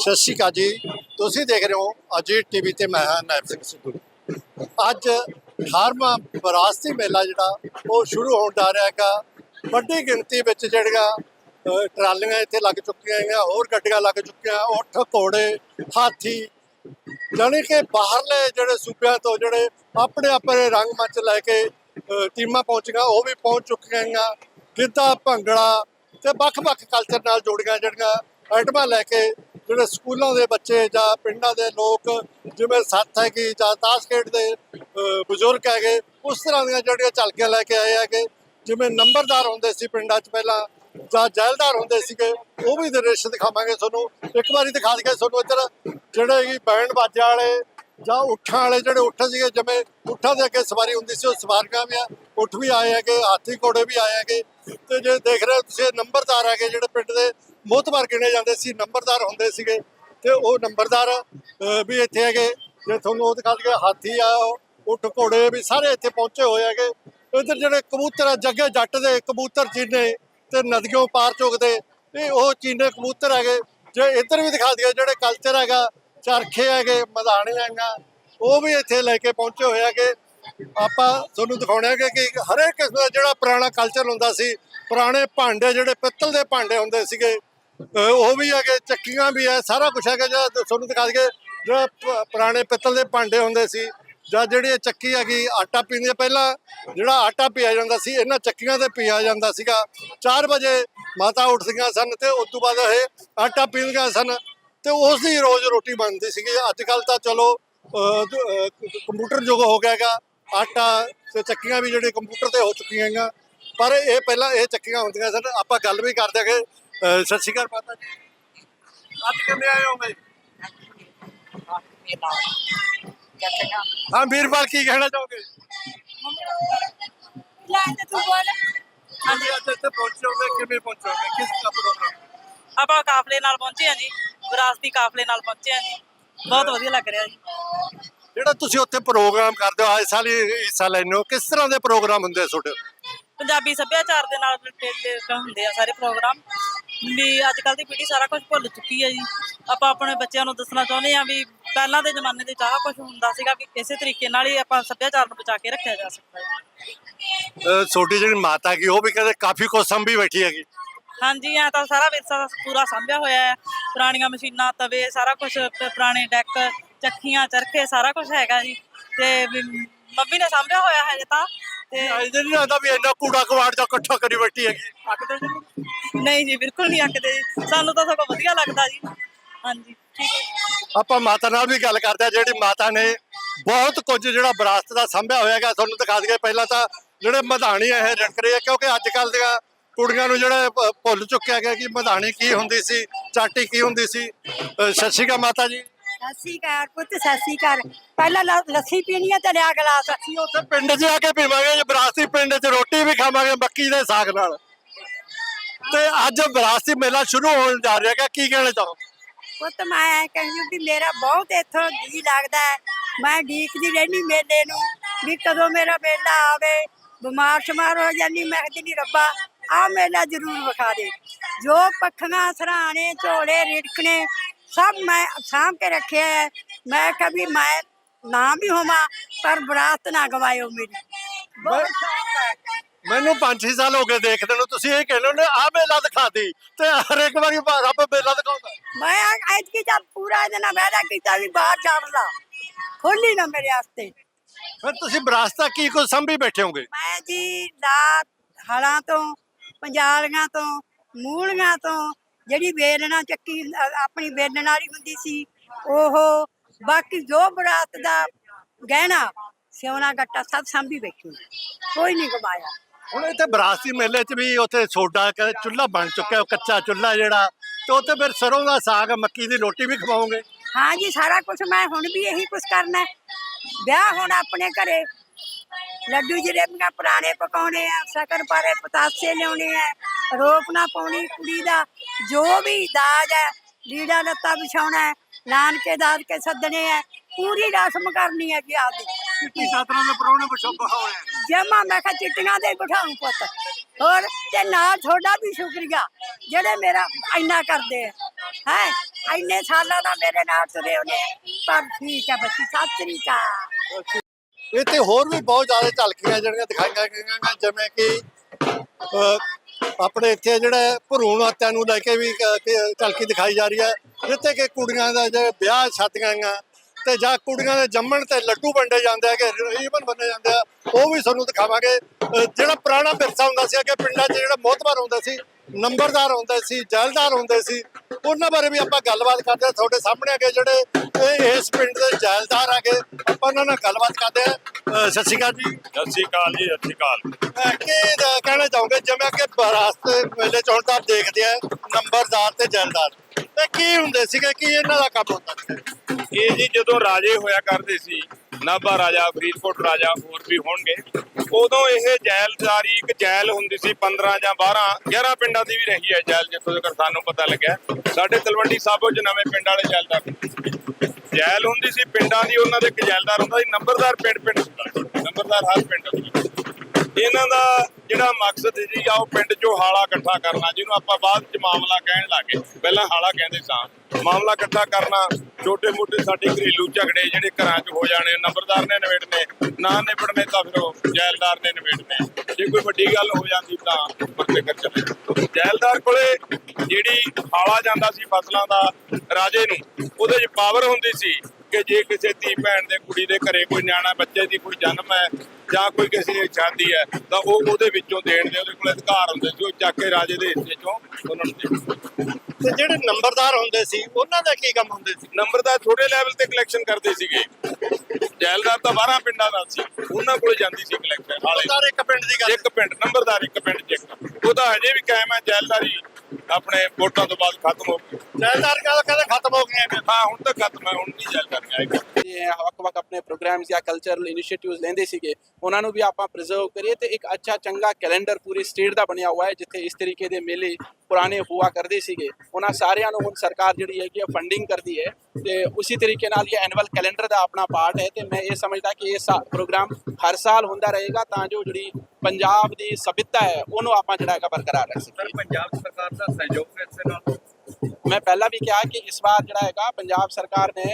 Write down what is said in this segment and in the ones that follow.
ਸਤਿ ਸ਼੍ਰੀ ਅਕਾਲ ਜੀ। ਤੁਸੀਂ ਦੇਖ ਰਹੇ ਹੋ ਅਜੀਤ ਟੀਵੀ ਤੇ ਮੈਂ ਹਾਂ ਨਾਇਬ ਸਿੰਘ ਸਿੱਧੂ। ਅੱਜ 18ਵਾਂ ਵਿਰਾਸਤੀ ਮੇਲਾ ਜਿਹੜਾ, ਉਹ ਸ਼ੁਰੂ ਹੋਣ ਜਾ ਰਿਹਾ ਹੈਗਾ। ਵੱਡੀ ਗਿਣਤੀ ਵਿੱਚ ਜਿਹੜੀਆਂ ਟਰਾਲੀਆਂ ਇੱਥੇ ਲੱਗ ਚੁੱਕੀਆਂ ਹੈਗੀਆਂ, ਹੋਰ ਗੱਡੀਆਂ ਲੱਗ ਚੁੱਕੀਆਂ ਊਠ ਘੋੜੇ, ਹਾਥੀ, ਜਾਣੀ ਕਿ ਬਾਹਰਲੇ ਜਿਹੜੇ ਸੂਬਿਆਂ ਤੋਂ ਜਿਹੜੇ ਆਪਣੇ ਆਪਣੇ ਰੰਗ ਮੰਚ ਲੈ ਕੇ ਟੀਮਾਂ ਪਹੁੰਚੀਆਂ, ਉਹ ਵੀ ਪਹੁੰਚ ਚੁੱਕੀਆਂ ਹੈਗੀਆਂ। ਗਿੱਧਾ, ਭੰਗੜਾ ਤੇ ਵੱਖ-ਵੱਖ ਕਲਚਰ ਨਾਲ ਜੁੜੀਆਂ ਜਿਹੜੀਆਂ ਆਈਟਮਾਂ ਲੈ ਕੇ ਜਿਹੜੇ ਸਕੂਲਾਂ ਦੇ ਬੱਚੇ ਜਾਂ ਪਿੰਡਾਂ ਦੇ ਲੋਕ ਜਿਵੇਂ ਸੱਤ ਹੈਗੀ ਜਾਂ ਤਾਸ਼ ਖੇਡਦੇ ਅ, ਬਜ਼ੁਰਗ ਹੈਗੇ ਉਸ ਤਰ੍ਹਾਂ ਦੀਆਂ ਜਿਹੜੀਆਂ ਝਲਕੀਆਂ ਲੈ ਕੇ ਆਏ ਹੈਗੇ ਜਿਵੇਂ ਨੰਬਰਦਾਰ ਹੁੰਦੇ ਸੀ ਪਿੰਡਾਂ 'ਚ ਪਹਿਲਾਂ ਜਾਂ ਜੈਲਦਾਰ ਹੁੰਦੇ ਸੀਗੇ ਉਹ ਵੀ ਦ੍ਰਿਸ਼ ਦਿਖਾਵਾਂਗੇ ਤੁਹਾਨੂੰ। ਇੱਕ ਵਾਰੀ ਦਿਖਾ ਦਈਏ ਤੁਹਾਨੂੰ ਇੱਧਰ ਜਿਹੜੇ ਕਿ ਬੈਂਡ ਬਾਜਾ ਵਾਲੇ ਜਾਂ ਉੱਠਾਂ ਵਾਲੇ ਜਿਹੜੇ ਉੱਠ ਸੀਗੇ ਜਿਵੇਂ ਉੱਠਾਂ ਦੇ ਅੱਗੇ ਸਵਾਰੀ ਹੁੰਦੀ ਸੀ ਉਹ ਸਵਾਰੀਆਂ ਵੀ ਆ ਉੱਠ ਵੀ ਆਏ ਹੈਗੇ ਹਾਥੀ ਘੋੜੇ ਵੀ ਆਏ ਹੈਗੇ। ਤੇ ਜੇ ਦੇਖ ਰਹੇ ਹੋ ਤੁਸੀਂ ਨੰਬਰਦਾਰ ਹੈਗੇ ਜਿਹੜੇ ਪਿੰਡ ਦੇ ਮੋਹਤਵਾਰ ਗਿਣੇ ਜਾਂਦੇ ਸੀ, ਨੰਬਰਦਾਰ ਹੁੰਦੇ ਸੀਗੇ ਤੇ ਉਹ ਨੰਬਰਦਾਰ ਵੀ ਇੱਥੇ ਹੈਗੇ, ਜੇ ਤੁਹਾਨੂੰ ਉਹ ਦਿਖਾ ਦਈਏ, ਹਾਥੀ ਆ ਉੱਠ ਘੋੜੇ ਵੀ ਸਾਰੇ ਇੱਥੇ ਪਹੁੰਚੇ ਹੋਏ ਹੈਗੇ। ਇੱਧਰ ਜਿਹੜੇ ਕਬੂਤਰ ਆ, ਜੱਗੇ ਜੱਟ ਦੇ ਕਬੂਤਰ ਚੀਨੇ ਤੇ ਨਦੀਆਂ ਪਾਰ ਚੁੱਕਦੇ, ਇਹ ਉਹ ਚੀਨੇ ਕਬੂਤਰ ਹੈਗੇ। ਜੇ ਇੱਧਰ ਵੀ ਦਿਖਾ ਦਈਏ, ਜਿਹੜੇ ਕਲਚਰ ਹੈਗਾ, ਚਰਖੇ ਹੈਗੇ, ਮਧਾਣੇ ਹੈਗਾ, ਉਹ ਵੀ ਇੱਥੇ ਲੈ ਕੇ ਪਹੁੰਚੇ ਹੋਏ ਹੈਗੇ। ਆਪਾਂ ਤੁਹਾਨੂੰ ਦਿਖਾਉਣੇ ਹੈਗੇ ਕਿ ਹਰੇਕ ਕਿਸਮ ਦਾ ਜਿਹੜਾ ਪੁਰਾਣਾ ਕਲਚਰ ਹੁੰਦਾ ਸੀ, ਪੁਰਾਣੇ ਭਾਂਡੇ, ਜਿਹੜੇ ਪਿੱਤਲ ਦੇ ਭਾਂਡੇ ਹੁੰਦੇ ਸੀਗੇ ਉਹ ਵੀ ਹੈਗੇ ਚੱਕੀਆਂ ਵੀ ਹੈ ਸਾਰਾ ਕੁਝ ਹੈਗਾ ਜਿਹੜਾ ਤੁਹਾਨੂੰ ਦਿਖਾ ਦਈਏ ਜਿਹੜਾ ਪ- ਪੁਰਾਣੇ ਪਿੱਤਲ ਦੇ ਭਾਂਡੇ ਹੁੰਦੇ ਸੀ ਜਾਂ ਜਿਹੜੀ ਇਹ ਚੱਕੀ ਹੈਗੀ ਆਟਾ ਪੀਂਦੇ ਪਹਿਲਾਂ ਜਿਹੜਾ ਆਟਾ ਪੀਆ ਜਾਂਦਾ ਸੀ ਇਹਨਾਂ ਚੱਕੀਆਂ ਤੇ ਪੀਆ ਜਾਂਦਾ ਸੀਗਾ। 4 ਵਜੇ ਮਾਤਾ ਉੱਠਦੀਆਂ ਸਨ ਤੇ ਉਸ ਤੋਂ ਬਾਅਦ ਇਹ ਆਟਾ ਪੀਂਦੀਆਂ ਸਨ ਤੇ ਉਸ ਦੀ ਰੋਜ਼ ਰੋਟੀ ਬਣਦੀ ਸੀਗੀ। ਅੱਜ ਕੱਲ ਤਾਂ ਚਲੋ ਅਹ, ਅਹ, ਕੰਪਿਊਟਰ ਯੁੱਗ ਹੋ ਗਿਆ ਹੈਗਾ ਆਟਾ ਤੇ ਚੱਕੀਆਂ ਵੀ ਜਿਹੜੇ ਕੰਪਿਊਟਰ ਤੇ ਹੋ ਚੁੱਕੀਆਂ ਹੈਗੀਆਂ ਪਰ ਇਹ ਪਹਿਲਾਂ ਇਹ ਚੱਕੀਆਂ ਹੁੰਦੀਆਂ ਸਨ। ਆਪਾਂ ਗੱਲ ਵੀ ਕਰਦੇ ਹੈਗੇ ਅਹ, ਸਤਿ ਸ਼੍ਰੀ ਅਕਾਲ ਮਾਤਾ ਜੀ। ਅੱਜ ਕਿਵੇਂ ਆਏ ਹੋਗੇ ਹਾਂ ਵੀਰਪਾਲ ਕੀ ਕਹਿਣਾ ਚਾਹੋਗੇ? ਲੈ ਤੇ ਤੂੰ ਬੋਲ ਹਾਂਜੀ ਅੱਜ ਇੱਥੇ ਪਹੁੰਚੋਗੇ ਕਿਵੇਂ ਪਹੁੰਚੋਗੇ ਕਿਸ ਦਾ ਪ੍ਰੋਗਰਾਮ ਆਪਾਂ ਕਾਫਲੇ ਨਾਲ ਪਹੁੰਚੇ ਆ ਜੀ ਵਿਰਾਸਤੀ ਕਾਫਲੇ ਨਾਲ ਪਹੁੰਚੇ ਆ ਜੀ। ਬਹੁਤ ਵਧੀਆ ਲੱਗ ਰਿਹਾ ਜੀ। ਜਿਹੜਾ ਤੁਸੀਂ ਉੱਥੇ ਪ੍ਰੋਗਰਾਮ ਕਰਦੇ ਹੋ ਆਏ ਸਾਲ ਹੀ ਹਿੱਸਾ ਲੈਂਦੇ ਹੋ ਕਿਸ ਤਰ੍ਹਾਂ ਦੇ ਪ੍ਰੋਗਰਾਮ ਹੁੰਦੇ ਆ ਤੁਹਾਡੇ? ਪੰਜਾਬੀ ਸੱਭਿਆਚਾਰ ਦੇ ਨਾਲ ਰਿਲੇਟਡ ਹੁੰਦੇ ਆ ਸਾਰੇ ਪ੍ਰੋਗਰਾਮ। ਵੀ ਅੱਜ ਕੱਲ ਦੀ ਪੀੜ੍ਹੀ ਸਾਰਾ ਕੁਝ ਭੁੱਲ ਚੁੱਕੀ ਹੈ ਜੀ। ਆਪਾਂ ਆਪਣੇ ਬੱਚਿਆਂ ਨੂੰ ਦੱਸਣਾ ਚਾਹੁੰਦੇ ਆ ਵੀ ਪਹਿਲਾਂ ਦੇ ਜ਼ਮਾਨੇ ਦੇ ਚਾਹ ਕੁਝ ਹੁੰਦਾ ਸੀਗਾ ਵੀ ਇਸੇ ਤਰੀਕੇ ਨਾਲ ਹੀ ਆਪਾਂ ਸੱਭਿਆਚਾਰ ਨੂੰ ਬਚਾ ਕੇ ਰੱਖਿਆ ਜਾ ਸਕਦਾ ਹੈ। ਤੁਹਾਡੀ ਜਿਹੜੀ ਮਾਤਾ ਕੀ ਉਹ ਵੀ ਕਹਿੰਦੇ ਕਾਫੀ ਕੁਝ ਸੰਭੀ ਬੈਠੀ ਹੈਗੀ। ਹਾਂਜੀ ਆ ਤਾਂ ਸਾਰਾ ਵਿਰਸਾ ਪੂਰਾ ਸਾਂਭਿਆ ਹੋਇਆ ਹੈ। ਪੁਰਾਣੀਆਂ ਮਸ਼ੀਨਾਂ ਤਵੇ ਸਾਰਾ ਕੁਝ ਪੁਰਾਣੇ ਡੈਕ ਚੱਕੀਆਂ ਚਰਖੇ ਸਾਰਾ ਕੁਝ ਹੈਗਾ ਜੀ। ਤੇ ਮੰਮੀ ਨੇ ਸਾਂਭਿਆ ਹੋਇਆ ਹੈ ਤਾਂ ਤੇ ਅੱਜ ਨਹੀਂ ਲੱਗਦਾ ਵੀ ਇੰਨਾ ਕੂੜਾ ਕਵਾੜ ਜਾਂ ਇਕੱਠਾ ਕਰੀ ਬੈਠੀ ਹੈਗੀ। ਅੱਕਦੇ ਜੀ? ਨਹੀਂ ਜੀ ਬਿਲਕੁਲ ਨਹੀਂ ਅੱਕਦੇ ਜੀ। ਸਾਨੂੰ ਤਾਂ ਸਗੋਂ ਵਧੀਆ ਲੱਗਦਾ ਜੀ। ਹਾਂਜੀ ਠੀਕ ਹੈ ਆਪਾਂ ਮਾਤਾ ਨਾਲ ਵੀ ਗੱਲ ਕਰਦੇ ਆ ਜਿਹੜੀ ਮਾਤਾ ਨੇ ਬਹੁਤ ਕੁਝ ਜਿਹੜਾ ਵਿਰਾਸਤ ਦਾ ਸੰਭਿਆ ਹੋਇਆ ਹੈਗਾ ਤੁਹਾਨੂੰ ਦਿਖਾ ਦਈਏ। ਪਹਿਲਾਂ ਤਾਂ ਜਿਹੜੇ ਮਧਾਣੀ ਇਹ ਰੜਕ ਰਹੇ ਆ ਕਿਉਂਕਿ ਅੱਜ ਕੱਲ ਦੀਆਂ ਕੁੜੀਆਂ ਨੂੰ ਜਿਹੜਾ ਭ- ਭੁੱਲ ਚੁੱਕਿਆ ਗਿਆ ਕਿ ਮਧਾਣੀ ਕੀ ਹੁੰਦੀ ਸੀ ਚਾਟੀ ਕੀ ਹੁੰਦੀ ਸੀ। ਅਹ ਸਤਿ ਸ਼੍ਰੀ ਅਕਾਲ ਮਾਤਾ ਜੀ। ਸਤਿ ਸ਼੍ਰੀ ਅਕਾਲ ਪੁੱਤ ਸਤਿ ਸ਼੍ਰੀ ਅਕਾਲ ਪਹਿਲਾਂ ਲ- ਲੱਸੀ ਪੀਣੀ ਹੈ ਤੇ ਲਿਆ ਗਲਾਸ। ਅਸੀਂ ਉੱਥੇ ਪਿੰਡ 'ਚ ਆ ਕੇ ਪੀਵਾਂਗੇ ਜੇ ਵਿਰਾਸਤੀ ਪਿੰਡ 'ਚ ਰੋਟੀ ਵੀ ਖਾਵਾਂਗੇ ਮੱਕੀ ਦੇ ਸਾਗ ਨਾਲ। ਤੇ ਅੱਜ ਵਿਰਾਸਤੀ ਮੇਲਾ ਸ਼ੁਰੂ ਹੋਣ ਜਾ ਰਿਹਾ ਹੈਗਾ ਕੀ ਕਹਿਣਾ ਚਾਹੋ ਪੁੱਤ ਮੈਂ ਕਹਿੰਦੀ ਕਿ ਮੇਰਾ ਬਹੁਤ ਇੱਥੋਂ ਜੀ ਲੱਗਦਾ ਹੈ। ਮੈਂ ਡੀਕਦੀ ਰਹਿਣੀ ਮੇਲੇ ਨੂੰ ਵੀ ਕਦੋਂ ਮੇਰਾ ਮੇਲਾ ਆਵੇ। ਬਿਮਾਰ ਸ਼ਮਾਰ ਹੋ ਜਾਂਦੀ ਮੈਂ ਕਹਿੰਦੀ ਨਹੀਂ ਰੱਬਾ ਆ ਮੇਲਾ ਜ਼ਰੂਰ ਵਿਖਾ ਦੇ। ਜੋ ਪੱਖੀਆਂ ਸਰਾਣੇ ਝੋਲੇ ਰਿੜਕਣੇ ਸਭ ਮੈਂ ਸਾਂਭ ਕੇ ਰੱਖਿਆ ਹੈ। ਮੈਂ ਕभी ਮੈਂ ਨਾ ਵੀ ਹੋਵਾਂ ਪਰ ਬਰਾਤ ਨਾ ਗਵਾਇਓ ਮੇਰੀ। ਬਹੁਤ ਸ਼ੌਕ ਹੈ ਮੈਨੂੰ 5-6 ਸਾਲ ਹੋ ਗਏ ਦੇਖਦੇ ਨੂੰ ਤੁਸੀਂ ਇਹ ਕਹਿੰਦੇ ਹੋ ਆ ਮੇਲਾ ਦਿਖਾਤੀ ਤੇ ਹਰ ਇੱਕ ਵਾਰੀ ਰੱਬ ਮੇਲਾ ਦਿਖਾਉਂਦਾ। ਮੈਂ ਅੱਜ ਕੀ ਤਾਂ ਪੂਰਾ ਦਿਨ ਵਾਅਦਾ ਕੀਤਾ ਵੀ ਬਾਹਰ ਜਾਣ ਦਾ ਖੋਲੀ ਨਾ ਮੇਰੇ ਵਾਸਤੇ। ਫਿਰ ਤੁਸੀਂ ਵਿਰਾਸਤਾ ਕੀ ਕੁਝ ਸੰਭੀ ਬੈਠੇ ਹੋਗੇ? ਮੈਂ ਜੀ ਰਾਤ ਹਲਾਂ ਤੋਂ ਪੰਜਾਲੀਆਂ ਤੋਂ ਮੂਲੀਆਂ ਤੋਂ ਜਿਹੜੀ ਵੇਲਣਾ ਚੱਕੀ ਅ- ਆਪਣੀ ਵੇਲਣ ਵਾਲੀ ਹੁੰਦੀ ਸੀ ਉਹ ਬਾਕੀ ਜੋ ਬਰਾਤ ਦਾ ਗਹਿਣਾ ਸਿਉਣਾ ਗੱਟਾ ਸਭ ਸੰਭੀ ਬੈਠੀ ਕੋਈ ਨਹੀਂ ਗਵਾਇਆ। ਹੁਣ ਇੱਥੇ ਵਿਰਾਸਤੀ ਮੇਲੇ 'ਚ ਵੀ ਉੱਥੇ ਸੋਡਾ ਕ- ਚੁੱਲ੍ਹਾ ਬਣ ਚੁੱਕਿਆ ਉਹ ਕੱਚਾ ਚੁੱਲ੍ਹਾ ਜਿਹੜਾ ਤੇ ਉੱਥੇ ਫਿਰ ਸਰੋਂ ਦਾ ਸਾਗ ਮੱਕੀ ਦੀ ਰੋਟੀ ਵੀ ਖਵਾਓਗੇ? ਹਾਂ ਜੀ ਸਾਰਾ ਕੁਝ ਮੈਂ ਹੁਣ ਵੀ ਇਹੀ ਕੁਝ ਕਰਨਾ ਹੈ। ਵਿਆਹ ਹੁਣ ਆਪਣੇ ਘਰੇ ਲੱਡੂ ਜਲੇਬੀਆਂ ਪੁਰਾਣੇ ਪਕਾਉਣੇ ਆ ਸ਼ਕਰ ਪਾਰੇ ਪਤਾਸੇ ਲਿਆਉਣੇ ਆ ਰੋਪਣਾ ਪਾਉਣੀ ਕੁੜੀ ਦਾ ਜੋ ਵੀ ਦਾਜ ਹੈ ਲੀੜਾ ਲੱਤਾ ਵਿਛਾਉਣਾ ਹੈ ਨਾਨਕੇ ਦਾਦ ਕੇ ਸੱਦਣੇ ਹੈ ਪੂਰੀ ਰਸਮ ਕਰਨੀ ਹੈ ਜੀ ਆਪਦੀ। ਕਿੰਨੀ ਸਾਤਰਾਂ ਦੇ ਪਰੌਣੇ ਬਚੋ ਬਹਾਉਣੇ ਜਮਾ ਮੈਂ ਕਿਹਾ ਚਿੱਟੀਆਂ ਦੇ ਬਿਠਾਉਂ ਪੁੱਤ। ਹੋਰ ਤੇ ਨਾਲ ਤੁਹਾਡਾ ਵੀ ਸ਼ੁਕਰੀਆ ਜਿਹੜੇ ਮੇਰਾ ਇੰਨਾ ਕਰਦੇ ਆ। ਹੈ ਇੰਨੇ ਸਾਲਾਂ ਦਾ ਮੇਰੇ ਨਾਲ ਤੁਰੇ ਉਹਨੇ ਪਰ ਠੀਕ ਹੈ ਬੱਚੀ ਸਤਿ ਸ੍ਰੀ ਅਕਾਲ। ਇੱਥੇ ਹੋਰ ਵੀ ਬਹੁਤ ਜ਼ਿਆਦਾ ਝਲਕੀਆਂ ਜਿਹੜੀਆਂ ਦਿਖਾਈਆਂ ਗਈਆਂ ਜਿਵੇਂ ਕਿ ਆਪਣੇ ਇੱਥੇ ਜਿਹੜਾ ਭਰੂਣ ਹੱਤਿਆ ਨੂੰ ਲੈ ਕੇ ਵੀ ਝਲਕੀ ਦਿਖਾਈ ਜਾ ਰਹੀ ਹੈ। ਜਿੱਥੇ ਕਿ ਕੁੜੀਆਂ ਦਾ ਜਿਹੜਾ ਵਿਆਹ ਸ਼ਾਦੀਆਂ ਗਈਆਂ ਤੇ ਜਾਂ ਕੁੜੀਆਂ ਦੇ ਜੰਮਣ ਤੇ ਲੱਡੂ ਵੰਡੇ ਜਾਂਦੇ ਆ, ਕਿ ਰੀਬਨ ਬੰਨੇ ਜਾਂਦੇ ਆ, ਉਹ ਵੀ ਤੁਹਾਨੂੰ ਦਿਖਾਵਾਂਗੇ। ਜਿਹੜਾ ਪੁਰਾਣਾ ਵਿਰਸਾ ਹੁੰਦਾ ਸੀ ਕਿ ਪਿੰਡਾਂ 'ਚ ਜਿਹੜਾ ਮੋਹਤਬਰ ਹੁੰਦਾ ਸੀ ਨੰਬਰਦਾਰ ਹੁੰਦੇ ਸੀ ਜੈਲਦਾਰ ਹੁੰਦੇ ਸੀ ਉਹਨਾਂ ਬਾਰੇ ਵੀ ਆਪਾਂ ਗੱਲਬਾਤ ਕਰਦੇ ਹਾਂ। ਤੁਹਾਡੇ ਸਾਹਮਣੇ ਆਗੇ ਜਿਹੜੇ ਇਸ ਪਿੰਡ ਦੇ ਜੈਲਦਾਰ ਆਗੇ ਆਪਾਂ ਉਹਨਾਂ ਨਾਲ ਗੱਲਬਾਤ ਕਰਦੇ ਆ ਸਤਿ ਸ਼੍ਰੀ ਅਕਾਲ ਜੀ। ਸਤਿ ਸ਼੍ਰੀ ਅਕਾਲ ਜੀ ਸਤਿ ਸ਼੍ਰੀ ਅਕਾਲ। ਕੀ ਕਹਿਣਾ ਚਾਹੋਗੇ? ਜਿਵੇਂ ਕਿ ਬਰਾਸਤ ਮੇਲੇ ਚ ਤਾਂ ਦੇਖਦੇ ਆ ਨੰਬਰਦਾਰ ਤੇ ਜੈਲਦਾਰ। ਤੇ ਕੀ ਹੁੰਦੇ ਸੀਗੇ? ਕੀ ਇਹਨਾਂ ਦਾ ਕੰਮ ਹੁੰਦਾ ਸੀ? ਇਹ ਜੀ ਜਦੋਂ ਰਾਜੇ ਹੋਇਆ ਕਰਦੇ ਸੀ ਨਾਭਾ ਰਾਜਾ, ਫਰੀਦਕੋਟ ਰਾਜਾ ਹੋਰ ਵੀ ਹੋਣਗੇ। ਉਦੋਂ ਇਹ ਜੈਲਦਾਰੀ ਇੱਕ ਜੈਲ ਹੁੰਦੀ ਸੀ 15 ਜਾਂ 12 11 ਪਿੰਡਾਂ ਦੀ ਵੀ ਰਹੀ ਹੈ ਜੈਲ, ਜਿੱਥੋਂ ਤੱਕ ਸਾਨੂੰ ਪਤਾ ਲੱਗਿਆ। ਸਾਡੇ ਤਲਵੰਡੀ ਸਾਬੋ ਚ ਨਵੇਂ ਪਿੰਡ ਵਾਲੇ ਜੈਲਦਾਰ ਹੁੰਦੇ ਸੀ। ਜੈਲ ਹੁੰਦੀ ਸੀ, ਪਿੰਡਾਂ ਦੀ ਉਹਨਾਂ ਦੇ ਇੱਕ ਜੈਲਦਾਰ ਹੁੰਦਾ ਸੀ, ਨੰਬਰਦਾਰ ਪਿੰਡ ਪਿੰਡ ਹੁੰਦਾ ਨੰਬਰਦਾਰ ਹਰ ਪਿੰਡ ਹੁੰਦਾ ਇਹਨਾਂ ਦਾ ਜਿਹੜਾ ਮਕਸਦ ਸੀ ਉਹ ਪਿੰਡ ਚੋਂ ਹਾਲਾ ਇਕੱਠਾ ਕਰਨਾ, ਜਿਹਨੂੰ ਆਪਾਂ ਬਾਅਦ ਚ ਮਾਮਲਾ ਕਹਿਣ ਲੱਗੇ। ਪਹਿਲਾਂ ਹਾਲਾ ਕਹਿੰਦੇ ਸਾਂ। ਮਾਮਲਾ ਇਕੱਠਾ ਕਰਨਾ, ਛੋਟੇ ਮੋਟੇ ਸਾਡੇ ਘਰੇਲੂ ਝਗੜੇ ਜਿਹੜੇ ਘਰਾਂ 'ਚ ਹੋ ਜਾਣੇ, ਨੰਬਰਦਾਰ ਨੇ ਨਿਬੇੜਨੇ, ਨਾ ਨਿਬੜਨੇ ਤਾਂ ਫਿਰ ਉਹ ਜੈਲਦਾਰ ਨੇ ਨਿਬੇੜਨੇ। ਜੇ ਕੋਈ ਵੱਡੀ ਗੱਲ ਹੋ ਜਾਂਦੀ ਤਾਂ ਉੱਤੇ ਕਰ ਚੱਲੇ। ਜੈਲਦਾਰ ਕੋਲੇ ਜਿਹੜੀ ਹਾਲਾ ਜਾਂਦਾ ਸੀ ਫਸਲਾਂ ਦਾ ਰਾਜੇ ਨੂੰ, ਉਹਦੇ 'ਚ ਪਾਵਰ ਹੁੰਦੀ ਸੀ। ਕਿ ਜੇ ਕਿਸੇ ਧੀ ਭੈਣ ਦੇ ਕੁੜੀ ਦੇ ਘਰੇ ਕੋਈ ਨਿਆਣਾ ਬੱਚੇ ਦੀ ਕੋਈ ਜਨਮ ਹੈ ਜਾਂ ਕੋਈ ਕਿਸੇ ਦੀ ਸ਼ਾਦੀ ਹੈ ਤਾਂ ਉਹ ਉਹਦੇ ਵਿੱਚੋਂ ਦੇਣ ਦੇ ਉਹਦੇ ਕੋਲ ਅਧਿਕਾਰ ਹੁੰਦੇ ਸੀ ਉਹ ਚੱਕ ਕੇ ਰਾਜੇ ਦੇ ਹਿੱਸੇ ਚੋਂ ਉਹਨਾਂ ਨੂੰ ਦੇ ਤੇ ਜਿਹੜੇ ਨੰਬਰਦਾਰ ਹੁੰਦੇ ਸੀ ਉਹਨਾਂ ਦਾ ਕੀ ਕੰਮ ਹੁੰਦੇ ਸੀ? ਨੰਬਰਦਾਰ ਛੋਟੇ ਲੈਵਲ ਤੇ ਕਲੈਕਸ਼ਨ ਕਰਦੇ ਸੀਗੇ। ਜੈਲਦਾਰ ਤਾਂ 12 ਪਿੰਡਾਂ ਦਾ ਸੀ ਉਹਨਾਂ ਕੋਲ ਜਾਂਦੀ ਸੀ ਕਲੈਕਸ਼ਨ ਹਾਲੇ ਨੰਬਰਦਾਰ ਇੱਕ ਪਿੰਡ ਦੀ ਗੱਲ ਇੱਕ ਪਿੰਡ ਨੰਬਰਦਾਰ ਇੱਕ ਪਿੰਡ ਚ। ਉਹਦਾ ਹਜੇ ਵੀ ਕਾਇਮ ਹੈ ਜੈਲਦਾਰੀ ਆਪਣੇ ਵੋਟਾਂ ਤੋਂ ਬਾਅਦ ਖਤਮ ਹੋ ਗਈ। ਜੈਲਦਾਰ ਕਹਿੰਦੇ ਖਤਮ ਹੋ ਗਈਆਂ ਨੇ। ਹਾਂ ਹੁਣ ਤਾਂ ਖਤਮ ਹੈ ਹੁਣ ਨਹੀਂ ਜੈਲਦਾਰ। ਵੱਖ-ਵੱਖ ਆਪਣੇ ਪ੍ਰੋਗਰਾਮਸ ਜਾਂ ਕਲਚਰਲ ਇਨੀਸ਼ੀਏਟਿਵਸ ਲੈਂਦੇ ਸੀਗੇ ਉਹਨਾਂ ਨੂੰ ਵੀ ਆਪਾਂ ਪ੍ਰੀਜ਼ਰਵ ਕਰੀਏ ਤੇ ਇੱਕ ਅੱਛਾ ਚੰਗਾ ਕੈਲੰਡਰ ਪੂਰੀ ਸਟੇਟ ਦਾ ਬਣਿਆ ਹੋਇਆ ਹੈ ਜਿੱਥੇ ਇਸ ਤਰੀਕੇ ਦੇ ਮੇਲੇ ਪੁਰਾਣੇ ਹੁਆ ਕਰਦੇ ਸੀਗੇ। ਉਹਨਾਂ ਸਾਰਿਆਂ ਨੂੰ ਹੁਣ ਸਰਕਾਰ ਜਿਹੜੀ ਹੈਗੀ ਹੈ ਫੰਡਿੰਗ ਕਰਦੀ ਹੈ ਤੇ ਉਸੇ ਤਰੀਕੇ ਨਾਲ ਇਹ ਐਨੂਅਲ ਕੈਲੰਡਰ ਦਾ ਆਪਣਾ ਪਾਰਟ ਹੈ ਤੇ ਮੈਂ ਇਹ ਸਮਝਦਾ ਕਿ ਇਹ ਪ੍ਰੋਗਰਾਮ ਹਰ ਸਾਲ ਹੁੰਦਾ ਰਹੇਗਾ ਤਾਂ ਜੋ ਜਿਹੜੀ ਪੰਜਾਬ ਦੀ ਸਭਿਅਤਾ ਹੈ ਉਹਨੂੰ ਆਪਾਂ ਜਿਹੜਾ ਹੈਗਾ ਬਰਕਰਾਰ ਰੱਖ ਸਕੀਏ। ਪੰਜਾਬ ਸਰਕਾਰ ਦਾ ਸਹਿਯੋਗ ਇਸ ਨਾਲ? ਮੈਂ ਪਹਿਲਾਂ ਵੀ ਕਿਹਾ ਕਿ ਇਸ ਵਾਰ ਜਿਹੜਾ ਹੈਗਾ ਪੰਜਾਬ ਸਰਕਾਰ ਨੇ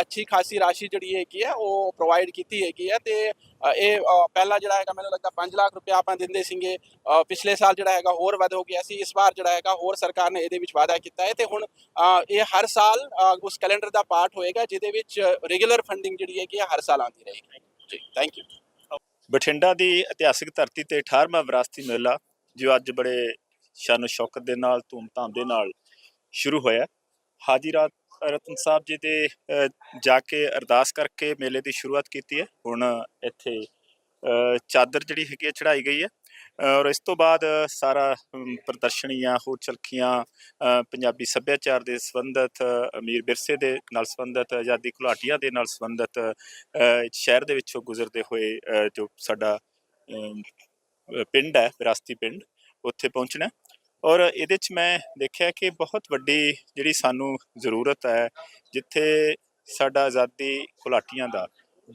ਅੱਛੀ ਖਾਸੀ ਰਾਸ਼ੀ ਜਿਹੜੀ ਹੈਗੀ ਹੈ ਉਹ ਪ੍ਰੋਵਾਈਡ ਕੀਤੀ ਹੈਗੀ ਹੈ ਤੇ ਇਹ ਅ, ਪਹਿਲਾਂ ਜਿਹੜਾ ਹੈਗਾ ਮੈਨੂੰ ਲੱਗਦਾ 5 ਲੱਖ ਰੁਪਏ ਆਪਾਂ ਦਿੰਦੇ ਸੀਗੇ ਪਿਛਲੇ ਸਾਲ ਜਿਹੜਾ ਹੈਗਾ ਹੋਰ ਵੱਧ ਹੋ ਗਿਆ ਸੀ ਇਸ ਵਾਰ ਜਿਹੜਾ ਹੈਗਾ ਹੋਰ ਸਰਕਾਰ ਨੇ ਇਹਦੇ ਵਿੱਚ ਵਾਅਦਾ ਕੀਤਾ ਹੈ ਤੇ ਹੁਣ ਇਹ ਹਰ ਸਾਲ ਉਸ ਕੈਲੰਡਰ ਦਾ ਪਾਰਟ ਹੋਏਗਾ ਜਿਹਦੇ ਵਿੱਚ ਰੈਗੂਲਰ ਫੰਡਿੰਗ ਜਿਹੜੀ ਹੈਗੀ ਹੈ ਹਰ ਸਾਲ ਆਉਂਦੀ ਰਹੇਗੀ। ਜੀ ਥੈਂਕ ਯੂ ਬਠਿੰਡਾ ਦੀ ਇਤਿਹਾਸਿਕ ਧਰਤੀ ਤੇ 18ਵਾਂ ਵਿਰਾਸਤੀ ਮੇਲਾ ਜੋ ਅੱਜ ਬੜੇ ਸ਼ਾਨੋ ਸ਼ੌਕਤ ਦੇ ਨਾਲ ਧੂਮਧਾਮ ਦੇ ਨਾਲ ਸ਼ੁਰੂ ਹੋਇਆ। ਹਾਜੀ ਰਾਤ ਰਤਨ ਸਾਹਿਬ ਜੀ ਦੇ ਜਾ ਕੇ ਅਰਦਾਸ ਕਰਕੇ ਮੇਲੇ ਦੀ ਸ਼ੁਰੂਆਤ ਕੀਤੀ ਹੈ। ਹੁਣ ਇੱਥੇ ਚਾਦਰ ਜਿਹੜੀ ਹੈਗੀ ਹੈ ਚੜਾਈ ਗਈ ਹੈ। ਔਰ ਇਸ ਤੋਂ ਬਾਅਦ ਸਾਰਾ ਅਮ, ਪ੍ਰਦਰਸ਼ਨੀਆਂ ਹੋਰ ਚਲਖੀਆਂ ਪੰਜਾਬੀ ਸੱਭਿਆਚਾਰ ਦੇ ਸੰਬੰਧਿਤ ਅਮੀਰ ਵਿਰਸੇ ਦੇ ਨਾਲ ਸੰਬੰਧਿਤ ਆਜ਼ਾਦੀ ਘੁਲਾਟੀਆਂ ਦੇ ਨਾਲ ਸੰਬੰਧਿਤ ਸ਼ਹਿਰ ਦੇ ਵਿੱਚੋਂ ਗੁਜ਼ਰਦੇ ਹੋਏ ਜੋ ਸਾਡਾ ਪਿੰਡ ਹੈ ਵਿਰਾਸਤੀ ਪਿੰਡ ਉੱਥੇ ਪਹੁੰਚਣਾ ਔਰ ਇਹਦੇ 'ਚ ਮੈਂ ਦੇਖਿਆ ਕਿ ਬਹੁਤ ਵੱਡੀ ਜਿਹੜੀ ਸਾਨੂੰ ਜ਼ਰੂਰਤ ਹੈ, ਜਿੱਥੇ ਸਾਡਾ ਆਜ਼ਾਦੀ ਘੁਲਾਟੀਆਂ ਦਾ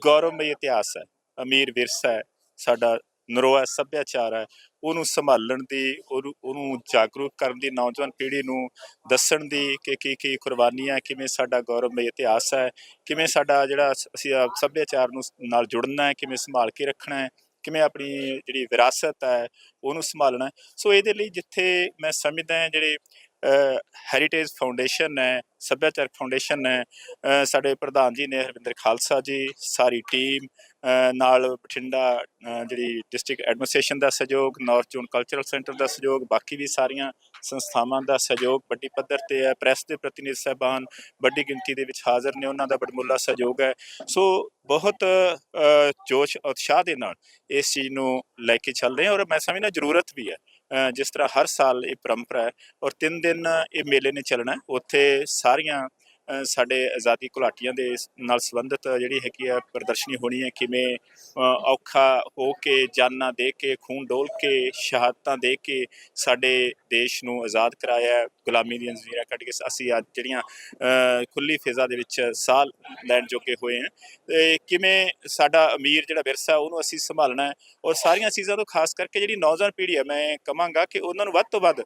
ਗੌਰਵਮਈ ਇਤਿਹਾਸ ਹੈ, ਅਮੀਰ ਵਿਰਸਾ ਹੈ, ਸਾਡਾ ਨਰੋਆ ਸੱਭਿਆਚਾਰ ਹੈ, ਉਹਨੂੰ ਸੰਭਾਲਣ ਦੀ, ਉਹਨੂੰ ਉਹਨੂੰ ਜਾਗਰੂਕ ਕਰਨ ਦੀ, ਨੌਜਵਾਨ ਪੀੜ੍ਹੀ ਨੂੰ ਦੱਸਣ ਦੀ ਕਿ ਕੀ ਕੀ ਕੁਰਬਾਨੀਆਂ ਕਿਵੇਂ ਸਾਡਾ ਗੌਰਵਮਈ ਇਤਿਹਾਸ ਹੈ, ਕਿਵੇਂ ਸਾਡਾ ਜਿਹੜਾ ਅਸੀਂ ਆਹ ਸੱਭਿਆਚਾਰ ਨੂੰ ਨਾਲ ਜੁੜਨਾ ਹੈ, ਕਿਵੇਂ ਸੰਭਾਲ ਕੇ ਰੱਖਣਾ ਹੈ। ਕਿਵੇਂ ਆਪਣੀ ਜਿਹੜੀ ਵਿਰਾਸਤ ਹੈ ਉਹਨੂੰ ਸੰਭਾਲਣਾ ਸੋ ਇਹਦੇ ਲਈ ਜਿੱਥੇ ਮੈਂ ਸਮਝਦਾ ਜਿਹੜੇ ਹੈਰੀਟੇਜ ਫਾਊਂਡੇਸ਼ਨ ਹੈ, ਸੱਭਿਆਚਾਰਕ ਫਾਊਂਡੇਸ਼ਨ ਹੈ। ਸਾਡੇ ਪ੍ਰਧਾਨ ਜੀ ਨੇ ਹਰਵਿੰਦਰ ਖਾਲਸਾ ਜੀ, ਸਾਰੀ ਟੀਮ ਨਾਲ ਬਠਿੰਡਾ ਜਿਹੜੀ ਡਿਸਟ੍ਰਿਕਟ ਐਡਮਿਨਿਸਟ੍ਰੇਸ਼ਨ ਦਾ ਸਹਿਯੋਗ ਨਾਰਥ ਜ਼ੋਨ ਕਲਚਰਲ ਸੈਂਟਰ ਦਾ ਸਹਿਯੋਗ, ਬਾਕੀ ਵੀ ਸਾਰੀਆਂ ਸੰਸਥਾਵਾਂ ਦਾ ਸਹਿਯੋਗ, ਵੱਡੀ ਪੱਧਰ ਤੇ ਹੈ। ਪ੍ਰੈਸ ਦੇ ਪ੍ਰਤੀਨਿਧ ਸਹਿਬਾਨ, ਵੱਡੀ ਗਿਣਤੀ ਦੇ ਵਿੱਚ ਹਾਜ਼ਰ ਨੇ, ਉਹਨਾਂ ਦਾ ਬੜਮੁੱਲਾ ਸਹਿਯੋਗ ਹੈ। ਸੋ ਬਹੁਤ ਜੋਸ਼, ਉਤਸ਼ਾਹ ਦੇ ਨਾਲ ਇਸ ਚੀਜ਼ ਨੂੰ ਲੈ ਕੇ ਚੱਲ ਰਹੇ ਹਾਂ ਔਰ ਮੈਂ ਸਮਝਦਾ ਜ਼ਰੂਰਤ ਵੀ ਹੈ। ਜਿਸ ਤਰ੍ਹਾਂ ਹਰ ਸਾਲ ਇਹ ਪਰੰਪਰਾ ਹੈ ਔਰ ਤਿੰਨ ਦਿਨ ਇਹ ਮੇਲੇ ਨੇ ਚੱਲਣਾ ਉੱਥੇ ਸਾਰੀਆਂ ਸਾਡੇ ਆਜ਼ਾਦੀ ਘੁਲਾਟੀਆਂ ਦੇ ਨਾਲ ਸੰਬੰਧਿਤ ਜਿਹੜੀ ਹੈਗੀ ਆ ਪ੍ਰਦਰਸ਼ਨੀ ਹੋਣੀ ਹੈ, ਕਿਵੇਂ ਔਖਾ ਹੋ ਕੇ, ਜਾਨਾਂ ਦੇ ਕੇ, ਖੂਨ ਡੋਲ ਕੇ, ਸ਼ਹਾਦਤਾਂ ਦੇ ਕੇ ਸਾਡੇ ਦੇਸ਼ ਨੂੰ ਆਜ਼ਾਦ ਕਰਾਇਆ ਗੁਲਾਮੀ ਦੀਆਂ ਜ਼ੰਜੀਰਾਂ ਕੱਢ ਕੇ ਅਸੀਂ ਅੱਜ ਜਿਹੜੀਆਂ ਅ, ਖੁੱਲੀ ਫਿਜ਼ਾ ਦੇ ਵਿੱਚ ਸਾਹ ਲੈਣ ਜੋਗੇ ਹੋਏ ਹਾਂ। ਤੇ ਕਿਵੇਂ ਸਾਡਾ ਅਮੀਰ ਜਿਹੜਾ ਵਿਰਸਾ ਉਹਨੂੰ ਅਸੀਂ ਸੰਭਾਲਣਾ ਹੈ ਔਰ ਸਾਰੀਆਂ ਚੀਜ਼ਾਂ ਤੋਂ ਖਾਸ ਕਰਕੇ ਜਿਹੜੀ ਨੌਜਵਾਨ ਪੀੜ੍ਹੀ ਹੈ ਮੈਂ ਕਹਾਂਗਾ ਕਿ ਉਹਨਾਂ ਨੂੰ ਵੱਧ ਤੋਂ ਵੱਧ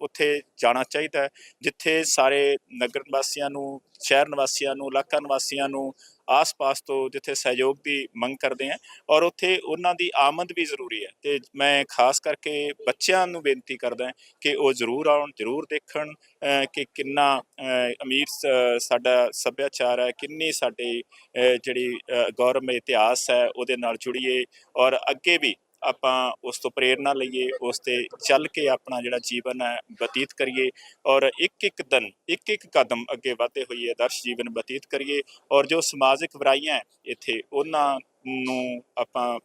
ਉੱਥੇ ਜਾਣਾ ਚਾਹੀਦਾ ਹੈ ਜਿੱਥੇ ਸਾਰੇ ਨਗਰ ਨਿਵਾਸੀਆਂ ਨੂੰ ਸ਼ਹਿਰ ਨਿਵਾਸੀਆਂ ਨੂੰ ਇਲਾਕਾ ਨਿਵਾਸੀਆਂ ਨੂੰ ਆਸ-ਪਾਸ ਤੋਂ ਜਿੱਥੇ ਸਹਿਯੋਗ ਦੀ ਮੰਗ ਕਰਦੇ ਆ ਔਰ ਉੱਥੇ ਉਹਨਾਂ ਦੀ ਆਮਦ ਵੀ ਜ਼ਰੂਰੀ ਹੈ ਤੇ ਮੈਂ ਖਾਸ ਕਰਕੇ ਬੱਚਿਆਂ ਨੂੰ ਬੇਨਤੀ ਕਰਦਾ ਕਿ ਉਹ ਜ਼ਰੂਰ ਆਉਣ ਜ਼ਰੂਰ ਦੇਖਣ ਕਿ ਕਿੰਨਾ ਅਮੀਰ ਸਾਡਾ ਸੱਭਿਆਚਾਰ ਹੈ ਕਿੰਨੀ ਸਾਡੀ ਜਿਹੜੀ ਅ, ਗੌਰਵਮਈ ਇਤਿਹਾਸ ਹੈ ਉਹਦੇ ਨਾਲ ਜੁੜੀਏ ਔਰ ਅੱਗੇ ਵੀ ਆਪਾਂ ਉਸ ਤੋਂ ਪ੍ਰੇਰਨਾ ਲਈਏ, ਉਸ ਤੇ ਚੱਲ ਕੇ ਆਪਣਾ ਜਿਹੜਾ ਜੀਵਨ ਹੈ ਬਤੀਤ ਕਰੀਏ ਔਰ ਇੱਕ ਇੱਕ ਦਿਨ, ਇੱਕ ਇੱਕ ਕਦਮ ਅੱਗੇ ਵਧਦੇ ਹੋਈਏ ਆਦਰਸ਼ ਜੀਵਨ ਬਤੀਤ ਕਰੀਏ ਔਰ ਜੋ ਸਮਾਜਿਕ ਬੁਰਾਈਆਂ ਇੱਥੇ ਉਹਨਾਂ ਨੂੰ ਆਪਾਂ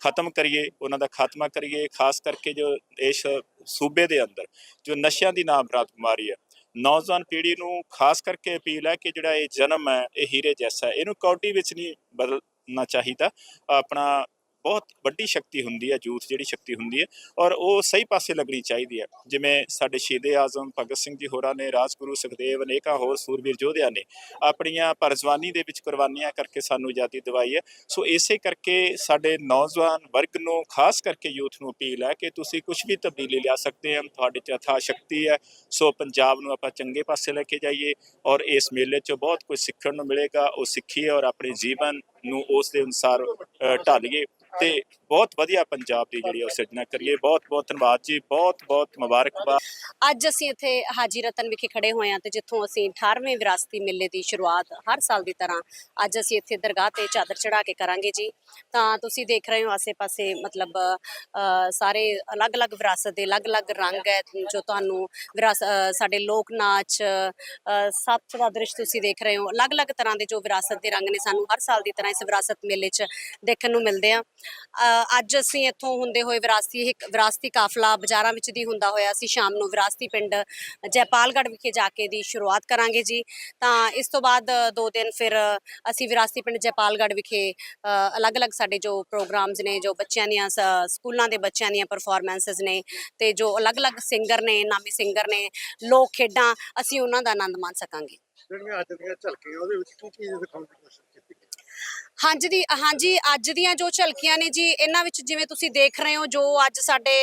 ਖਤਮ ਕਰੀਏ, ਉਹਨਾਂ ਦਾ ਖਾਤਮਾ ਕਰੀਏ, ਖਾਸ ਕਰਕੇ ਜੋ ਇਸ ਸੂਬੇ ਦੇ ਅੰਦਰ, ਜੋ ਨਸ਼ਿਆਂ ਦੀ ਨਾਮਰਾਤ ਬਿਮਾਰੀ ਹੈ। ਨੌਜਵਾਨ ਪੀੜ੍ਹੀ ਨੂੰ ਖਾਸ ਕਰਕੇ ਅਪੀਲ ਹੈ ਕਿ ਜਿਹੜਾ ਇਹ ਜਨਮ ਹੈ, ਇਹ ਹੀਰੇ ਜੈਸਾ ਹੈ, ਇਹਨੂੰ ਕੌਡੀ ਵਿੱਚ ਨਹੀਂ ਬਦਲਣਾ ਚਾਹੀਦਾ। ਆਪਣਾ ਬਹੁਤ ਵੱਡੀ ਸ਼ਕਤੀ ਹੁੰਦੀ ਹੈ ਯੂਥ ਜਿਹੜੀ ਸ਼ਕਤੀ ਹੁੰਦੀ ਹੈ ਔਰ ਉਹ ਸਹੀ ਪਾਸੇ ਲੱਗਣੀ ਚਾਹੀਦੀ ਹੈ। ਜਿਵੇਂ ਸਾਡੇ ਸ਼ਹੀਦੇ ਆਜ਼ਮ ਭਗਤ ਸਿੰਘ ਜੀ ਹੋਰਾਂ ਨੇ, ਰਾਜਗੁਰੂ ਸੁਖਦੇਵ ਅਨੇਕਾਂ ਹੋਰ ਸੂਰਬੀਰ ਯੋਧਿਆਂ ਨੇ ਆਪਣੀਆਂ ਪਰਜਵਾਨੀ ਦੇ ਵਿੱਚ ਕੁਰਬਾਨੀਆਂ ਕਰਕੇ ਸਾਨੂੰ ਆਜ਼ਾਦੀ ਦਿਵਾਈ ਹੈ। ਸੋ ਇਸੇ ਕਰਕੇ ਸਾਡੇ ਨੌਜਵਾਨ ਵਰਗ ਨੂੰ, ਖਾਸ ਕਰਕੇ ਯੂਥ ਨੂੰ ਅਪੀਲ ਹੈ ਕਿ ਤੁਸੀਂ ਕੁਝ ਵੀ ਤਬਦੀਲੀ ਲਿਆ ਸਕਦੇ ਹੋ, ਤੁਹਾਡੇ ਚ ਅਥਾਹ ਸ਼ਕਤੀ ਹੈ। ਸੋ ਪੰਜਾਬ ਨੂੰ ਆਪਾਂ ਚੰਗੇ ਪਾਸੇ ਲੈ ਕੇ ਜਾਈਏ ਔਰ ਇਸ ਮੇਲੇ 'ਚ ਬਹੁਤ ਕੁਝ ਸਿੱਖਣ ਨੂੰ ਮਿਲੇਗਾ, ਉਹ ਸਿੱਖੀਏ ਔਰ ਆਪਣੇ ਜੀਵਨ ਨੂੰ ਉਸ ਦੇ ਅਨੁਸਾਰ ਢਾਲੀਏ। ਤੇ ਬਹੁਤ ਵਧੀਆ ਪੰਜਾਬ ਦੀ ਜਿਹੜੀ ਉਹ ਸਿਰਜਣਾ ਕਰੀਏ। ਬਹੁਤ ਬਹੁਤ ਧੰਨਵਾਦ ਜੀ। ਬਹੁਤ ਬਹੁਤ ਮੁਬਾਰਕਬਾਦ। ਅੱਜ ਅਸੀਂ ਇੱਥੇ ਹਾਜੀ ਰਤਨ ਵਿਖੇ ਖੜੇ ਹੋਏ ਹਾਂ ਤੇ ਜਿੱਥੋਂ ਅਸੀਂ 18ਵੇਂ ਵਿਰਾਸਤੀ ਮੇਲੇ ਦੀ ਸ਼ੁਰੂਆਤ ਹਰ ਸਾਲ ਦੀ ਤਰ੍ਹਾਂ ਅੱਜ ਅਸੀਂ ਇੱਥੇ ਦਰਗਾਹ ਤੇ ਚਾਦਰ ਚੜਾ ਕੇ ਕਰਾਂਗੇ ਜੀ। ਤਾਂ ਤੁਸੀਂ ਦੇਖ ਰਹੇ ਹੋ ਆਸੇ-ਪਾਸੇ ਮਤਲਬ ਸਾਰੇ ਅਲੱਗ-ਅਲੱਗ ਵਿਰਾਸਤ ਦੇ ਅਲੱਗ-ਅਲੱਗ ਰੰਗ ਹੈ, ਜੋ ਤੁਹਾਨੂੰ ਵਿਰਾਸ ਸਾਡੇ ਲੋਕ ਨਾਚ ਸੱਤ ਦਾ ਦ੍ਰਿਸ਼ ਤੁਸੀਂ ਦੇਖ ਰਹੇ ਹੋ। ਅਲੱਗ-ਅਲੱਗ ਤਰ੍ਹਾਂ ਦੇ ਜੋ ਵਿਰਾਸਤ ਦੇ ਰੰਗ ਨੇ, ਸਾਨੂੰ ਹਰ ਸਾਲ ਦੀ ਤਰ੍ਹਾਂ ਇਸ ਵਿਰਾਸਤ ਮੇਲੇ 'ਚ ਦੇਖਣ ਨੂੰ ਮਿਲਦੇ ਆ। ਅੱਜ ਅਸੀਂ ਇੱਥੋਂ ਹੁੰਦੇ ਹੋਏ ਵਿਰਾਸਤੀ ਇੱਕ ਵਿਰਾਸਤੀ ਕਾਫਲਾ ਬਾਜ਼ਾਰਾਂ ਵਿੱਚ ਦੀ ਹੁੰਦਾ ਹੋਇਆ ਅਸੀਂ ਸ਼ਾਮ ਨੂੰ ਵਿਰਾਸਤੀ ਪਿੰਡ ਜੈਪਾਲਗੜ੍ਹ ਵਿਖੇ ਜਾ ਕੇ ਦੀ ਸ਼ੁਰੂਆਤ ਕਰਾਂਗੇ ਜੀ। ਤਾਂ ਇਸ ਤੋਂ ਬਾਅਦ ਦੋ ਦਿਨ ਫਿਰ ਅਸੀਂ ਵਿਰਾਸਤੀ ਪਿੰਡ ਜੈਪਾਲਗੜ੍ਹ ਵਿਖੇ ਅਲੱਗ-ਅਲੱਗ ਸਾਡੇ ਜੋ ਪ੍ਰੋਗਰਾਮਸ ਨੇ, ਜੋ ਬੱਚਿਆਂ ਦੀਆਂ ਸ- ਸਕੂਲਾਂ ਦੇ ਬੱਚਿਆਂ ਦੀਆਂ ਪਰਫਾਰਮੈਂਸਸ ਨੇ ਤੇ ਜੋ ਅਲੱਗ-ਅਲੱਗ ਸਿੰਗਰ ਨੇ, ਨਾਮੀ ਸਿੰਗਰ ਨੇ, ਲੋਕ ਖੇਡਾਂ ਅਸੀਂ ਉਹਨਾਂ ਦਾ ਆਨੰਦ ਮਾਣ ਸਕਾਂਗੇ। ਜਿਹੜੀਆਂ ਅੱਜ ਦੀਆਂ ਝਲਕੀਆਂ ਉਹਦੇ ਵਿੱਚ ਕੀ ਚੀਜ਼ ਦਿਖਾਉਣ ਦੀ ਕੋਸ਼ਿਸ਼ ਹਾਂਜੀ ਦੀ, ਹਾਂਜੀ, ਅੱਜ ਦੀਆਂ ਜੋ ਝਲਕੀਆਂ ਨੇ ਜੀ, ਇਹਨਾਂ ਵਿੱਚ ਜਿਵੇਂ ਤੁਸੀਂ ਦੇਖ ਰਹੇ ਹੋ, ਜੋ ਅੱਜ ਸਾਡੇ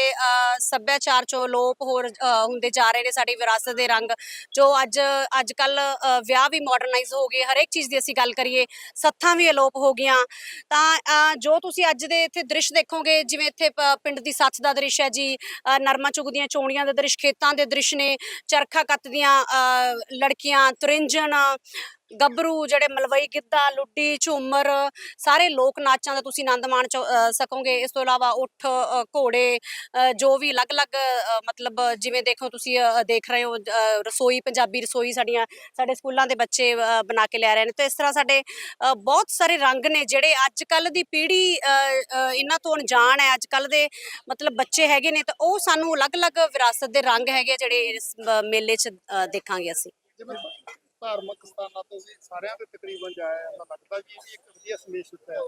ਸੱਭਿਆਚਾਰ ਚੋਂ ਲੋਪ ਹੋਰ ਹੁੰਦੇ ਜਾ ਰਹੇ ਨੇ ਸਾਡੀ ਵਿਰਾਸਤ ਦੇ ਰੰਗ, ਜੋ ਅੱਜ ਅੱਜ ਕੱਲ ਵਿਆਹ ਵੀ ਮਾਡਰਨਾਈਜ਼ ਹੋ ਗਏ, ਹਰੇਕ ਚੀਜ਼ ਦੀ ਅਸੀਂ ਗੱਲ ਕਰੀਏ, ਸੱਥਾਂ ਵੀ ਅਲੋਪ ਹੋ ਗਈਆਂ। ਤਾਂ ਜੋ ਤੁਸੀਂ ਅੱਜ ਦੇ ਇੱਥੇ ਦ੍ਰਿਸ਼ ਦੇਖੋਗੇ, ਜਿਵੇਂ ਇੱਥੇ ਪ- ਪਿੰਡ ਦੀ ਸੱਥ ਦਾ ਦ੍ਰਿਸ਼ ਹੈ ਜੀ ਨਰਮਾ ਚੁਗ ਦੀਆਂ ਚੋਣੀਆਂ ਦਾ ਦ੍ਰਿਸ਼, ਖੇਤਾਂ ਦੇ ਦ੍ਰਿਸ਼ ਨੇ, ਚਰਖਾ ਕੱਤ ਦੀਆਂ ਲੜਕੀਆਂ, ਤ੍ਰਿੰਜਣ ਗੱਭਰੂ ਜਿਹੜੇ ਮਲਵਈ ਗਿੱਧਾ ਲੁੱਡੀ ਝੂਮਰ ਸਾਰੇ ਲੋਕ ਨਾਚਾਂ ਦਾ ਤੁਸੀਂ ਆਨੰਦ ਮਾਣ ਚੋ- ਸਕੋਗੇ। ਇਸ ਤੋਂ ਇਲਾਵਾ ਉੱਠ ਘੋੜੇ ਜੋ ਵੀ ਅਲੱਗ-ਅਲੱਗ ਮਤਲਬ ਜਿਵੇਂ ਦੇਖੋ ਤੁਸੀਂ ਦੇਖ ਰਹੇ ਹੋ ਰਸੋਈ ਪੰਜਾਬੀ ਰਸੋਈ ਸਾਡੀਆਂ ਸਾਡੇ ਸਕੂਲਾਂ ਦੇ ਬੱਚੇ ਬਣਾ ਕੇ ਲੈ ਰਹੇ ਨੇ। ਤੇ ਇਸ ਤਰ੍ਹਾਂ ਸਾਡੇ ਅ, ਬਹੁਤ ਸਾਰੇ ਰੰਗ ਨੇ ਜਿਹੜੇ ਅੱਜ ਕੱਲ ਦੀ ਪੀੜ੍ਹੀ ਅ, ਇਹਨਾਂ ਤੋਂ ਅਣਜਾਣ ਹੈ। ਅੱਜ ਕੱਲ ਦੇ ਮਤਲਬ ਬੱਚੇ ਹੈਗੇ ਨੇ ਤਾਂ ਉਹ ਸਾਨੂੰ ਅਲੱਗ-ਅਲੱਗ ਵਿਰਾਸਤ ਦੇ ਰੰਗ ਹੈਗੇ ਆ ਜਿਹੜੇ ਇਸ ਮੇਲੇ 'ਚ ਦੇਖਾਂਗੇ ਅਸੀਂ। ਧਾਰਮਿਕ ਸਥਾਨਾਂ ਤੇ ਵੀ ਸਾਰਿਆਂ ਤੇ ਤਕਰੀਬਨ ਜਾਇਆ ਤਾਂ ਲੱਗਦਾ ਜੀ ਵੀ ਇੱਕ ਵਧੀਆ ਸੰਦੇਸ਼ ਹੈ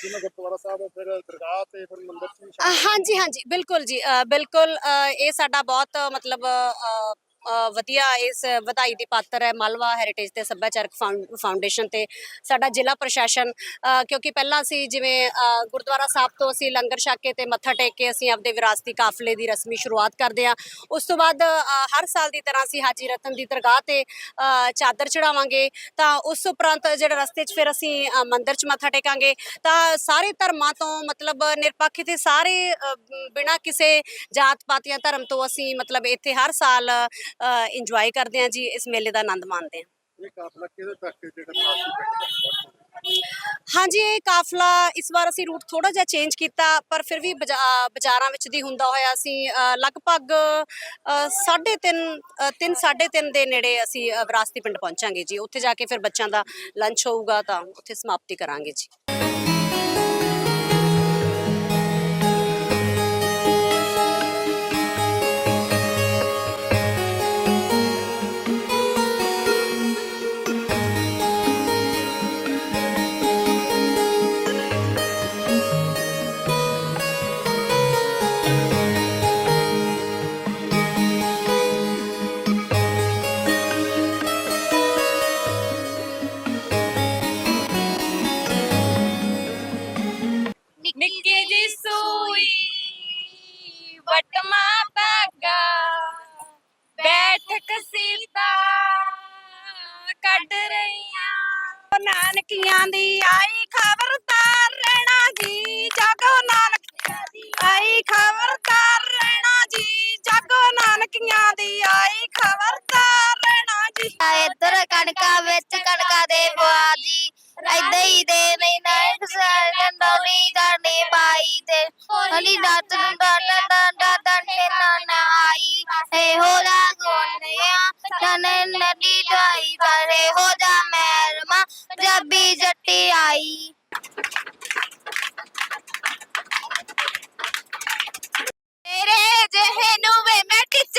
ਜਿਵੇਂ ਗੁਰਦੁਆਰਾ ਸਾਹਿਬ ਫਿਰ ਦਰਗਾਹ ਤੇ ਫਿਰ ਮੰਦਿਰ ਚ ਵੀ ਹਾਂਜੀ ਹਾਂਜੀ, ਬਿਲਕੁਲ ਜੀ। ਬਿਲਕੁਲ ਇਹ ਸਾਡਾ ਬਹੁਤ ਮਤਲਬ ਵਧੀਆ ਇਸ ਵਧਾਈ ਦੀ ਪਾਤਰ ਹੈ ਮਾਲਵਾ ਹੈਰੀਟੇਜ ਤੇ ਸੱਭਿਆਚਾਰਕ ਫਾਊਂ- ਫਾਊਂਡੇਸ਼ਨ ਤੇ ਸਾਡਾ ਜ਼ਿਲ੍ਹਾ ਪ੍ਰਸ਼ਾਸਨ ਕਿਉਂਕਿ ਪਹਿਲਾਂ ਅਸੀਂ ਜਿਵੇਂ ਗੁਰਦੁਆਰਾ ਸਾਹਿਬ ਤੋਂ ਅਸੀਂ ਲੰਗਰ ਛਕ ਕੇ ਤੇ ਮੱਥਾ ਟੇਕ ਕੇ ਅਸੀਂ ਆਪਦੇ ਵਿਰਾਸਤੀ ਕਾਫਲੇ ਦੀ ਰਸਮੀ ਸ਼ੁਰੂਆਤ ਕਰਦੇ ਹਾਂ। ਉਸ ਤੋਂ ਬਾਅਦ ਹਰ ਸਾਲ ਦੀ ਤਰ੍ਹਾਂ ਅਸੀਂ ਹਾਜੀ ਰਤਨ ਦੀ ਦਰਗਾਹ ਤੇ ਚਾਦਰ ਚੜਾਵਾਂਗੇ ਤਾਂ ਉਸ ਉਪਰੰਤ ਜਿਹੜੇ ਰਸਤੇ 'ਚ ਫਿਰ ਅਸੀਂ ਅ, ਮੰਦਿਰ 'ਚ ਮੱਥਾ ਟੇਕਾਂਗੇ। ਤਾਂ ਸਾਰੇ ਧਰਮਾਂ ਤੋਂ ਮਤਲਬ ਨਿਰਪੱਖ ਤੇ ਸਾਰੇ ਅ, ਬਿਨਾਂ ਕਿਸੇ ਜਾਤ ਪਾਤ ਜਾਂ ਧਰਮ ਤੋਂ ਅਸੀਂ ਮਤਲਬ ਇੱਥੇ ਹਰ ਸਾਲ ਇੰਜੋਏ ਕਰਦੇ ਹਾਂ ਜੀ ਇਸ ਮੇਲੇ ਦਾ ਆਨੰਦ ਮਾਣਦੇ ਹਾਂ। ਇਹ ਕਾਫਲਾ ਕਿਹਦੇ ਤੱਕ ਜਿਹੜਾ ਹਾਂਜੀ ਇਹ ਕਾਫਲਾ ਇਸ ਵਾਰ ਅਸੀਂ ਰੂਟ ਥੋੜਾ ਜਿਹਾ ਚੇਂਜ ਕੀਤਾ ਪਰ ਫਿਰ ਵੀ ਬਾਜ਼ਾਰਾਂ ਵਿੱਚ ਦੀ ਹੁੰਦਾ ਹੋਇਆ ਅਸੀਂ ਲਗਭਗ 3.5 3 3.5 ਦੇ ਨੇੜੇ ਅਸੀਂ ਵਿਰਾਸਤੀ ਪਿੰਡ ਪਹੁੰਚਾਂਗੇ ਜੀ। ਉੱਥੇ ਜਾ ਕੇ ਫਿਰ ਬੱਚਿਆਂ ਦਾ ਲੰਚ ਹੋਊਗਾ ਤਾਂ ਉੱਥੇ ਸਮਾਪਤੀ ਕਰਾਂਗੇ ਜੀ। ਏਦਾਂ ਹੀ ਦੇ ਨਹੀਂ ਨਹੀਂ ਖਸਾਨ ਡੋਲੀ ਗਾਣੇ ਪਾਈ ਤੇ ਹਲੀ ਨੱਤ ਨੂੰ ਡਾਡਾ ਡਾਡਾ ਡੰਡੇ ਨਾ ਆਈ ਏ ਹੋ ਜਾ ਗੋਨਿਆ ਤਨੇ ਨਦੀ ਦਾਈ ਕਰੇ ਹੋ ਜਾ ਮੈਰਮਾ ਜੱਬੀ ਜੱਟੀ ਆਈ ਤੇਰੇ ਜਿਹੇ ਨੂੰ ਵੇ ਮੈਂ ਟਿੱਚ